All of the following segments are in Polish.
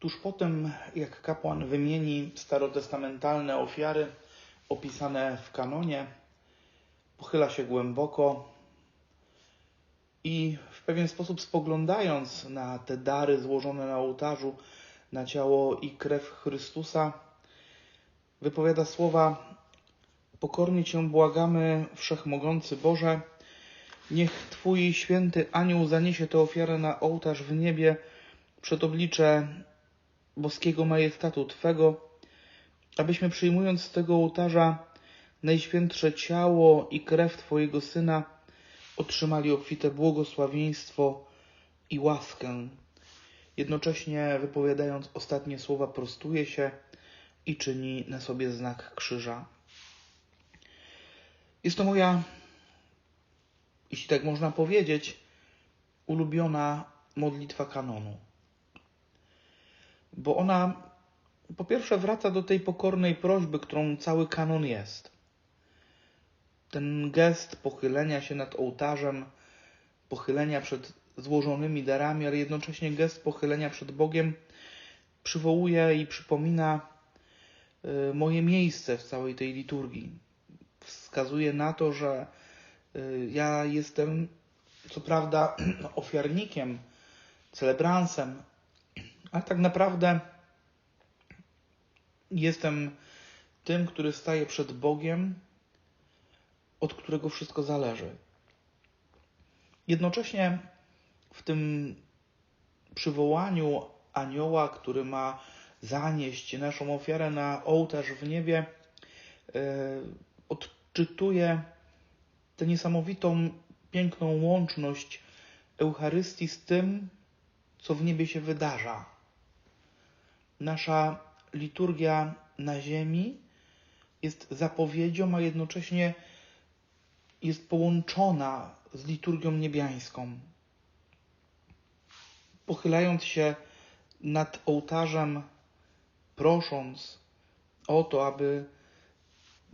Tuż po tym, jak kapłan wymieni starotestamentalne ofiary opisane w kanonie, pochyla się głęboko i w pewien sposób spoglądając na te dary złożone na ołtarzu, na ciało i krew Chrystusa, wypowiada słowa: Pokornie Cię błagamy, wszechmogący Boże, niech Twój święty anioł zaniesie tę ofiarę na ołtarz w niebie przed oblicze boskiego majestatu Twego, abyśmy przyjmując z tego ołtarza najświętsze ciało i krew Twojego Syna, otrzymali obfite błogosławieństwo i łaskę. Jednocześnie wypowiadając ostatnie słowa, prostuje się i czyni na sobie znak krzyża. Jest to moja, jeśli tak można powiedzieć, ulubiona modlitwa kanonu. Bo ona po pierwsze wraca do tej pokornej prośby, którą cały kanon jest. Ten gest pochylenia się nad ołtarzem, pochylenia przed złożonymi darami, ale jednocześnie gest pochylenia przed Bogiem przywołuje i przypomina y, moje miejsce w całej tej liturgii. Wskazuje na to, że y, ja jestem, co prawda, ofiarnikiem, celebransem, ale tak naprawdę jestem tym, który staje przed Bogiem, od którego wszystko zależy. Jednocześnie w tym przywołaniu anioła, który ma zanieść naszą ofiarę na ołtarz w niebie, yy, odczytuje tę niesamowitą, piękną łączność Eucharystii z tym, co w niebie się wydarza. Nasza liturgia na ziemi jest zapowiedzią, a jednocześnie jest połączona z liturgią niebiańską. Pochylając się nad ołtarzem, prosząc o to, aby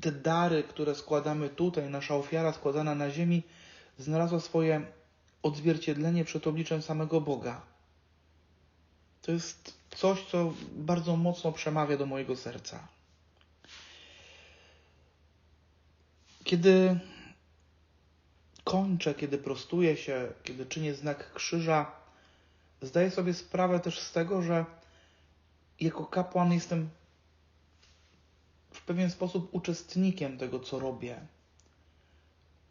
te dary, które składamy tutaj, nasza ofiara składana na ziemi, znalazła swoje odzwierciedlenie przed obliczem samego Boga. To jest coś, co bardzo mocno przemawia do mojego serca. Kiedy kończę, kiedy prostuję się, kiedy czynię znak krzyża, zdaję sobie sprawę też z tego, że jako kapłan jestem w pewien sposób uczestnikiem tego, co robię.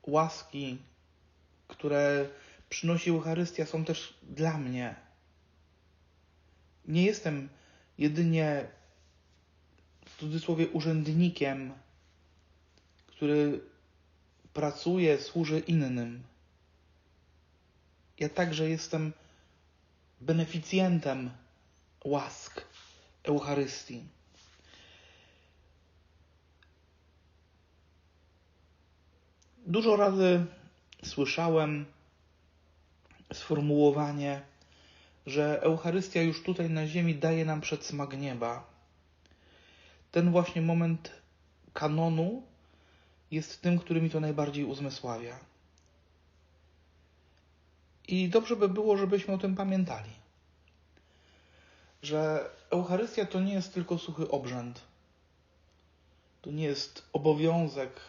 Łaski, które przynosi Eucharystia, są też dla mnie. Nie jestem jedynie w cudzysłowie urzędnikiem, który pracuje, służy innym. Ja także jestem beneficjentem łask Eucharystii. Dużo razy słyszałem sformułowanie, że Eucharystia już tutaj na ziemi daje nam przedsmak nieba. Ten właśnie moment kanonu jest tym, który mi to najbardziej uzmysławia. I dobrze by było, żebyśmy o tym pamiętali. Że Eucharystia to nie jest tylko suchy obrzęd. To nie jest obowiązek,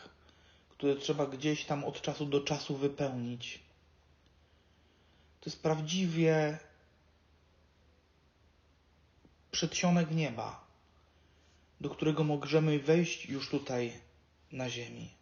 który trzeba gdzieś tam od czasu do czasu wypełnić. To jest prawdziwie przedsionek nieba, do którego możemy wejść już tutaj na ziemi.